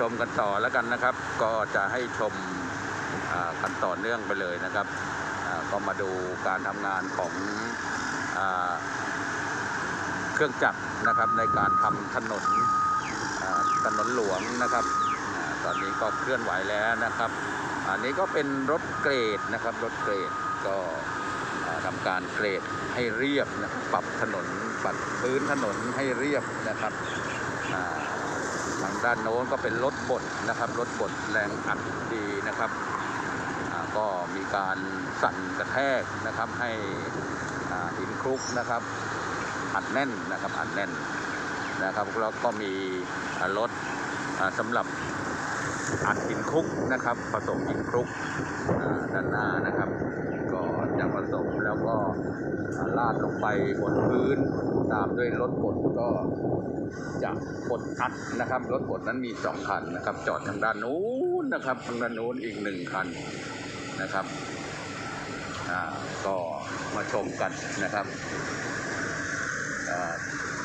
ชมกันต่อแล้วกันนะครับ ก็จะให้ชมกันต่อเนื่องไปเลยนะครับ ก็มาดูการทำงานของอเครื่องจักรนะครับในการทำถนนถนนหลวงนะครับอตอนนี้ก็เคลื่อนไหวแล้วนะครับ อันนี้ก็เป็นรถเกรดนะครับ รถเกรดก็ทำการเกรดให้เรียบนะปรับถนนปรับพื้นถนนให้เรียบนะครับ ทางด้านโน้นก็เป็นรถบดนะครับรถบดแรงอัดดีนะครับก็มีการสั่นกระแทกนะครับให้หินคลุกนะครับอัดแน่นนะครับอัดแน่นนะครับแล้วก็มีรถสำหรับอัดหินคลุกนะครับผสมหินคลุกด้านหน้านะครับ ก็จะผสมแล้ว ก็ลาดลงไปบนพื้นตามด้วยรถบดก็จะบดอัดนะครับรถบดนั้นมีสองคันนะครับ จอดทางด้านนู้นนะครับทางด้านนู้นอีกหนึ่งคันนะครับก็มาชมกันนะครับ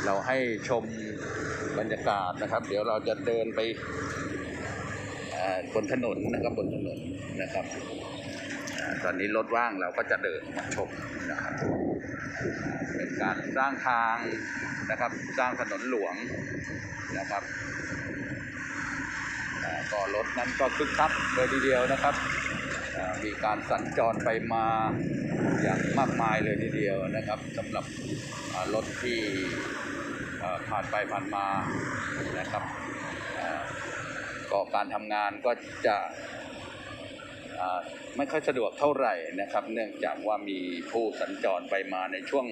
เราให้ชมบรรยากาศนะครับ เดี๋ยวเราจะเดินไปบนถนนนะครับบนถนนนะครับ ตอนนี้รถว่างเราก็จะเดินมาชมนะครับ เป็นการสร้างทางนะครับ สร้างถนนหลวงนะครับอ่าก็รถนั้นก็คึกคักเลยทีเดียวนะครับ มีการสัญจรไปมาอย่างมากมายเลยทีเดียวนะครับสำหรับรถที่ผ่านไปผ่านมานะครับอ่าก็การทำงานก็จะ ไม่ค่อยสะดวกเท่าไหร่นะครับ เนื่องจากว่ามีผู้สัญจรไปมาในช่วง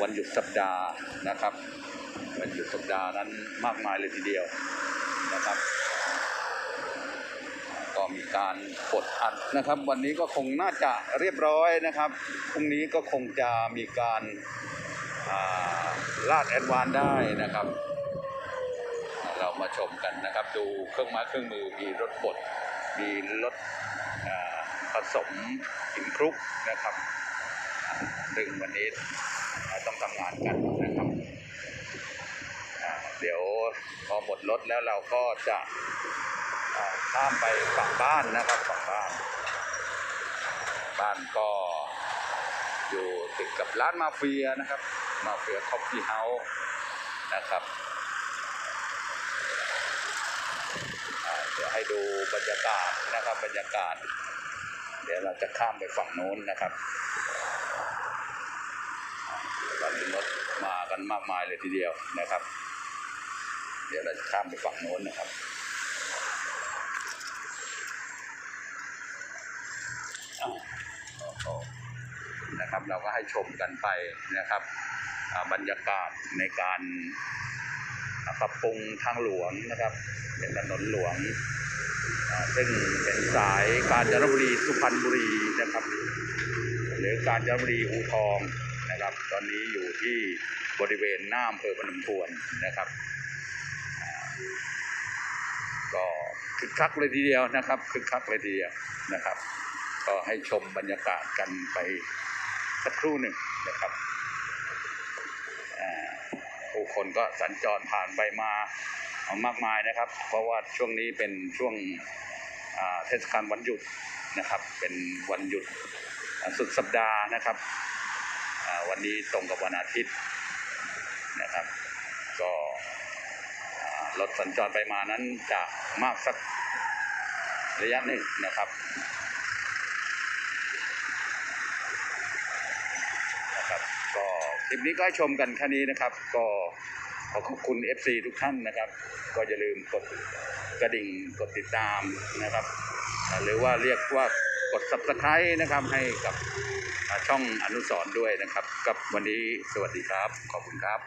วันหยุดสัปดาห์นะครับวันหยุดสัปดาห์นั้นมากมายเลยทีเดียวนะครับ ก็มีการกดอัดนะครับ วันนี้ก็คงน่าจะเรียบร้อยนะครับพรุ่งนี้ก็คงจะมีการาลาดแอดวานได้นะครับ เรามาชมกันนะครับ ดูเครื่องไม้เครื่องมือมีรถบดมีรถ ผสมหินคลุกนะครับซึ่งวันนี้เราต้องทำงานกันนะครับ เดี๋ยวพอหมดรถแล้วเราก็จะข้ามไปฝั่งบ้านนะครับฝั่งบ้าน บ้านก็อยู่ติดกับร้านมาเฟียนะครับ มาเฟียคอฟฟี่เฮาส์นะครับเดี๋ยวให้ดูบรรยากาศนะครับบรรยากาศ เดี๋ยวเราจะข้ามไปฝั่งโน้นนะครับตอนนี้รถมากันมากมายเลยทีเดียวนะครับ เดี๋ยวเราจะข้ามไปฝั่งโน้นนะครับโอ้โหนะครับ เราก็ให้ชมกันไปนะครับบรรยากาศในการปรับปรุงทางหลวงนะครับ เป็นถนนหลวง ซึ่งเป็นสายกาญจนบุรีสุพรรณบุรีนะครับหรือกาญจนบุรีอูทองนะครับ ตอนนี้อยู่ที่บริเวณหน้าอำเภอพนมทวนนะครับก็คึกคักเลยทีเดียวนะครับคึกคักเลยทีเดียวนะครับ ก็ให้ชมบรรยากาศกันไปสักครู่หนึ่งนะครับผู้คนก็สัญจรผ่านไปมา มากมายนะครับ เพราะว่าช่วงนี้เป็นช่วงเทศกาลวันหยุดนะครับ เป็นวันหยุดสุดสัปดาห์นะครับ วันนี้ตรงกับวันอาทิตย์นะครับ ก็รถสัญจรไปมานั้นจะมากสักระยะหนึ่งนะครับนะครับ ก็คลิปนี้ก็ให้ชมกันแค่นี้นะครับ ก็ ขอขอบคุณ FC ทุกท่านนะครับ ก็อย่าลืมกดกระดิ่งกดติดตามนะครับ หรือว่าเรียกว่ากด subscribe นะครับให้กับช่องอนุสรด้วยนะครับ กับวันนี้สวัสดีครับ ขอบคุณครับ